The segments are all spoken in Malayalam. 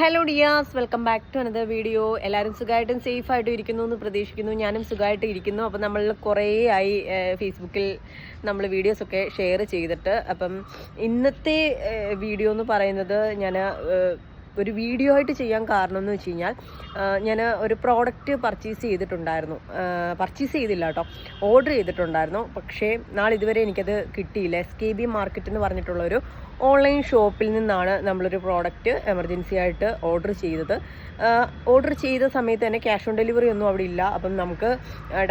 Hello dears welcome back to another video എല്ലാവരും സുഖമായിട്ടും സേഫ് ആയിട്ട് ഇരിക്കുന്നു എന്ന് പ്രതീക്ഷിക്കുന്നു. ഞാനും സുഖമായിട്ട് ഇരിക്കുന്നു. അപ്പം നമ്മൾ കുറേ ആയി ഫേസ്ബുക്കിൽ നമ്മൾ വീഡിയോസൊക്കെ ഷെയർ ചെയ്തിട്ട്. അപ്പം ഇന്നത്തെ വീഡിയോ എന്ന് പറയുന്നത് ഞാൻ ഒരു വീഡിയോ ആയിട്ട് ചെയ്യാൻ കാരണം എന്ന് വെച്ച് കഴിഞ്ഞാൽ ഞാൻ ഒരു പ്രോഡക്റ്റ് പർച്ചേസ് ചെയ്തിട്ടുണ്ടായിരുന്നു. പർച്ചേസ് ചെയ്തില്ല കേട്ടോ. ഓർഡർ ചെയ്തിട്ടുണ്ടായിരുന്നു. പക്ഷേ നാളെ ഇതുവരെ എനിക്കത് കിട്ടിയില്ല. എസ് കെ ബി മാർക്കറ്റ് എന്ന് പറഞ്ഞിട്ടുള്ള ഒരു ഓൺലൈൻ ഷോപ്പിൽ നിന്നാണ് നമ്മളൊരു പ്രോഡക്റ്റ് എമർജൻസി ആയിട്ട് ഓർഡർ ചെയ്തത്. ഓർഡർ ചെയ്ത സമയത്ത് തന്നെ ക്യാഷ് ഓൺ ഡെലിവറി ഒന്നും അവിടെ ഇല്ല. അപ്പം നമുക്ക്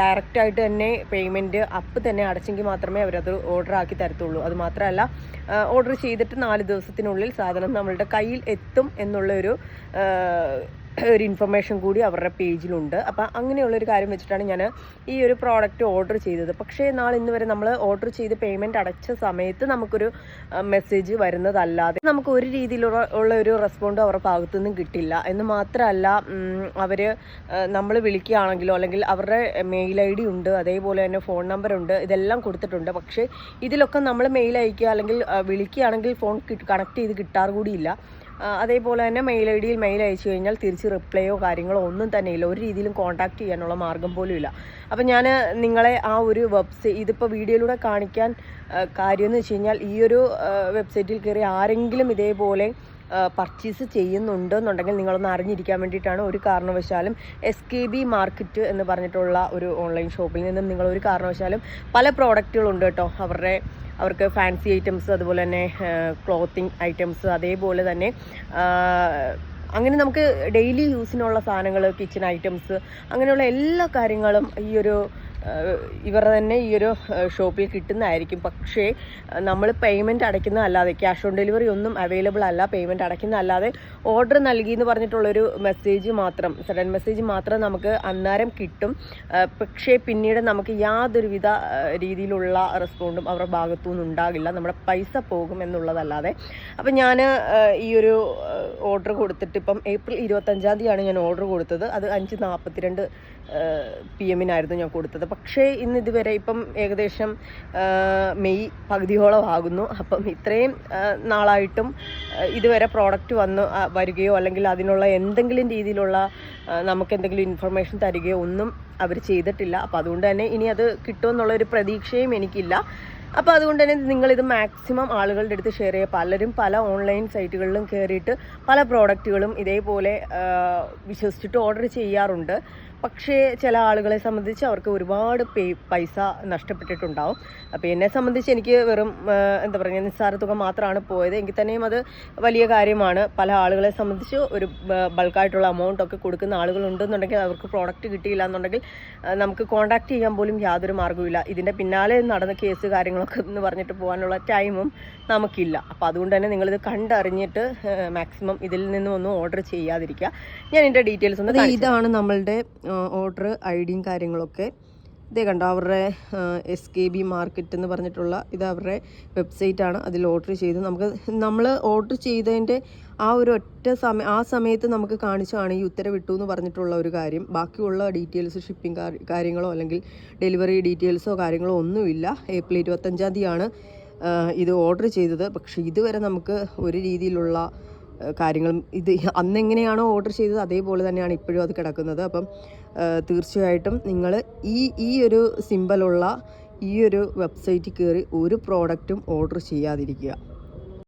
ഡയറക്റ്റ് ആയിട്ട് തന്നെ പേയ്മെന്റ് അപ്പ് തന്നെ അടച്ചെങ്കിൽ മാത്രമേ അവരത് ഓർഡർ ആക്കി തരത്തുള്ളൂ. അത് മാത്രമല്ല ഓർഡർ ചെയ്തിട്ട് നാല് ദിവസത്തിനുള്ളിൽ സാധനം നമ്മളുടെ കയ്യിൽ എത്തും എന്നുള്ളൊരു ഒരു ഇൻഫർമേഷൻ കൂടി അവരുടെ പേജിലുണ്ട് അപ്പം അങ്ങനെയുള്ളൊരു കാര്യം വെച്ചിട്ടാണ് ഞാൻ ഈ ഒരു പ്രോഡക്റ്റ് ഓർഡർ ചെയ്തത്. പക്ഷേ നാൾ ഇന്ന് വരെ നമ്മൾ ഓർഡർ ചെയ്ത് പേയ്മെന്റ് അടച്ച സമയത്ത് നമുക്കൊരു മെസ്സേജ് വരുന്നതല്ലാതെ നമുക്ക് ഒരു രീതിയിലുള്ള ഉള്ള ഒരു റെസ്പോണ്ട് അവരുടെ ഭാഗത്തു നിന്നും കിട്ടില്ല. എന്ന് മാത്രമല്ല അവർ നമ്മൾ വിളിക്കുകയാണെങ്കിലോ അല്ലെങ്കിൽ അവരുടെ മെയിൽ ഐ ഡി ഉണ്ട് അതേപോലെ തന്നെ ഫോൺ നമ്പർ ഉണ്ട് ഇതെല്ലാം കൊടുത്തിട്ടുണ്ട്. പക്ഷേ ഇതിലൊക്കെ നമ്മൾ മെയിൽ അയക്കുക അല്ലെങ്കിൽ വിളിക്കുകയാണെങ്കിൽ ഫോൺ കണക്ട് ചെയ്ത് കിട്ടാറ് കൂടിയില്ല ആ, അതേപോലെ തന്നെ മെയിൽ ഐ ഡിയിൽ മെയിൽ അയച്ചു കഴിഞ്ഞാൽ തിരിച്ച് റിപ്ലൈയോ കാര്യങ്ങളോ ഒന്നും തന്നെ ഇല്ല. ഒരു രീതിയിലും കോൺടാക്ട് ചെയ്യാനുള്ള മാർഗം പോലും ഇല്ല. അപ്പം ഞാൻ നിങ്ങളെ ആ ഒരു വെബ്സൈറ്റ് ഇതിപ്പോൾ വീഡിയോയിലൂടെ കാണിക്കാൻ കാര്യം എന്ന് വെച്ച് കഴിഞ്ഞാൽ ഈ ഒരു വെബ്സൈറ്റിൽ കയറി ആരെങ്കിലും ഇതേപോലെ പർച്ചേസ് ചെയ്യുന്നുണ്ടെന്നുണ്ടെങ്കിൽ നിങ്ങളൊന്ന് അറിഞ്ഞിരിക്കാൻ വേണ്ടിയിട്ടാണ് ഒരു കാരണവശാലും എസ് കെ ബി മാർക്കറ്റ് എന്ന് പറഞ്ഞിട്ടുള്ള ഒരു ഓൺലൈൻ ഷോപ്പിൽ നിന്നും നിങ്ങൾ ഒരു കാരണവശാലും പല പ്രോഡക്റ്റുകളുണ്ട് കേട്ടോ. അവരുടെ അവർക്ക് ഫാൻസി ഐറ്റംസ് അതുപോലെ തന്നെ ക്ലോത്തിങ് ഐറ്റംസ് അതേപോലെ തന്നെ അങ്ങനെ നമുക്ക് ഡെയിലി യൂസിനുള്ള സാധനങ്ങൾ കിച്ചൺ ഐറ്റംസ് അങ്ങനെയുള്ള എല്ലാ കാര്യങ്ങളും ഈ ഒരു ഇവരുടെ തന്നെ ഈ ഒരു ഷോപ്പിൽ കിട്ടുന്നതായിരിക്കും. പക്ഷേ നമ്മൾ പേയ്മെന്റ് അടയ്ക്കുന്ന അല്ലാതെ ക്യാഷ് ഓൺ ഡെലിവറി ഒന്നും അവൈലബിൾ അല്ല. പേയ്മെന്റ് അടയ്ക്കുന്ന അല്ലാതെ ഓർഡർ നൽകി എന്ന് പറഞ്ഞിട്ടുള്ളൊരു മെസ്സേജ് മാത്രം സഡൻ മെസ്സേജ് മാത്രം നമുക്ക് അന്നേരം കിട്ടും. പക്ഷേ പിന്നീട് നമുക്ക് യാതൊരുവിധ രീതിയിലുള്ള റെസ്പോണ്ടും അവരുടെ ഭാഗത്തു നിന്നുണ്ടാകില്ല നമ്മുടെ പൈസ പോകും എന്നുള്ളതല്ലാതെ. അപ്പം ഞാൻ ഈ ഒരു ഓർഡർ കൊടുത്തിട്ട് ഇപ്പം ഏപ്രിൽ ഇരുപത്തഞ്ചാം തീയതിയാണ് ഞാൻ ഓർഡർ കൊടുത്തത്. അത് അഞ്ച് നാൽപ്പത്തിരണ്ട് പി എമ്മിനായിരുന്നു ഞാൻ കൊടുത്തത്. പക്ഷേ ഇന്ന് ഇതുവരെ ഇപ്പം ഏകദേശം മെയ് പകുതിയോളം ആകുന്നു അപ്പം ഇത്രയും നാളായിട്ടും ഇതുവരെ പ്രോഡക്റ്റ് വന്ന് വരികയോ അല്ലെങ്കിൽ അതിനുള്ള എന്തെങ്കിലും രീതിയിലുള്ള നമുക്ക് എന്തെങ്കിലും ഇൻഫർമേഷൻ തരികയോ ഒന്നും അവർ ചെയ്തിട്ടില്ല. അപ്പോൾ അതുകൊണ്ട് തന്നെ ഇനി അത് കിട്ടുമെന്നുള്ള ഒരു പ്രതീക്ഷയും എനിക്കില്ല. അപ്പോൾ അതുകൊണ്ട് തന്നെ നിങ്ങളിത് മാക്സിമം ആളുകളുടെ അടുത്ത് ഷെയർ ചെയ്യുക. പലരും പല ഓൺലൈൻ സൈറ്റുകളിലും കയറിയിട്ട് പല പ്രോഡക്റ്റുകളും ഇതേപോലെ വിശ്വസിച്ചിട്ട് ഓർഡർ ചെയ്യാറുണ്ട്. പക്ഷേ ചില ആളുകളെ സംബന്ധിച്ച് അവർക്ക് ഒരുപാട് പേ പൈസ നഷ്ടപ്പെട്ടിട്ടുണ്ടാവും. അപ്പോൾ എന്നെ സംബന്ധിച്ച് എനിക്ക് വെറും എന്താ പറയുക നിസ്സാര തുക മാത്രമാണ് പോയത്. എങ്കിൽ തന്നെയും അത് വലിയ കാര്യമാണ്. പല ആളുകളെ സംബന്ധിച്ച് ഒരു ബൾക്കായിട്ടുള്ള എമൗണ്ട് ഒക്കെ കൊടുക്കുന്ന ആളുകളുണ്ടെന്നുണ്ടെങ്കിൽ അവർക്ക് പ്രോഡക്റ്റ് കിട്ടിയില്ല എന്നുണ്ടെങ്കിൽ നമുക്ക് കോൺടാക്ട് ചെയ്യാൻ പോലും യാതൊരു മാർഗവുമില്ല. ഇതിന്റെ പിന്നാലെ നടന്ന കേസ് കാര്യങ്ങളൊക്കെ എന്ന് പറഞ്ഞിട്ട് പോകാനുള്ള ടൈമും നമുക്കില്ല. അപ്പോൾ അതുകൊണ്ട് തന്നെ നിങ്ങളിത് കണ്ടറിഞ്ഞിട്ട് മാക്സിമം ഇതിൽ നിന്നും ഒന്നും ഓർഡർ ചെയ്യാതിരിക്കുക. ഞാൻ ഇതിന്റെ ഡീറ്റെയിൽസ് ഒന്ന് ഇതാണ് നമ്മളുടെ ഓർഡർ ഐ ഡിയും കാര്യങ്ങളൊക്കെ. ഇതേ കണ്ടോ അവരുടെ എസ് കെ ബി മാർക്കറ്റ് എന്ന് പറഞ്ഞിട്ടുള്ള ഇത് അവരുടെ വെബ്സൈറ്റാണ് അതിൽ ഓർഡർ ചെയ്ത് നമുക്ക് നമ്മൾ ഓർഡർ ചെയ്തതിന്റെ ആ ഒരു ഒറ്റ സമയം ആ സമയത്ത് നമുക്ക് കാണിച്ചാണ് ഈ ഉത്തരവിട്ടു എന്ന് പറഞ്ഞിട്ടുള്ള ഒരു കാര്യം. ബാക്കിയുള്ള ഡീറ്റെയിൽസ് ഷിപ്പിംഗ് കാര്യങ്ങളോ അല്ലെങ്കിൽ ഡെലിവറി ഡീറ്റെയിൽസോ കാര്യങ്ങളോ ഒന്നുമില്ല. ഏപ്രിൽ ഇരുപത്തഞ്ചാം തീയതിയാണ് ഇത് ഓർഡർ ചെയ്തത്. പക്ഷേ ഇതുവരെ നമുക്ക് ഒരു രീതിയിലുള്ള കാര്യങ്ങളും ഇത് അന്നെങ്ങനെയാണോ ഓർഡർ ചെയ്തത് അതേപോലെ തന്നെയാണ് ഇപ്പോഴും അത് കിടക്കുന്നത്. അപ്പം തീർച്ചയായിട്ടും നിങ്ങൾ ഈ ഈ ഒരു സിമ്പലുള്ള ഈ ഒരു വെബ്സൈറ്റിൽ കയറി ഒരു പ്രോഡക്റ്റും ഓർഡർ ചെയ്യാതിരിക്കുക.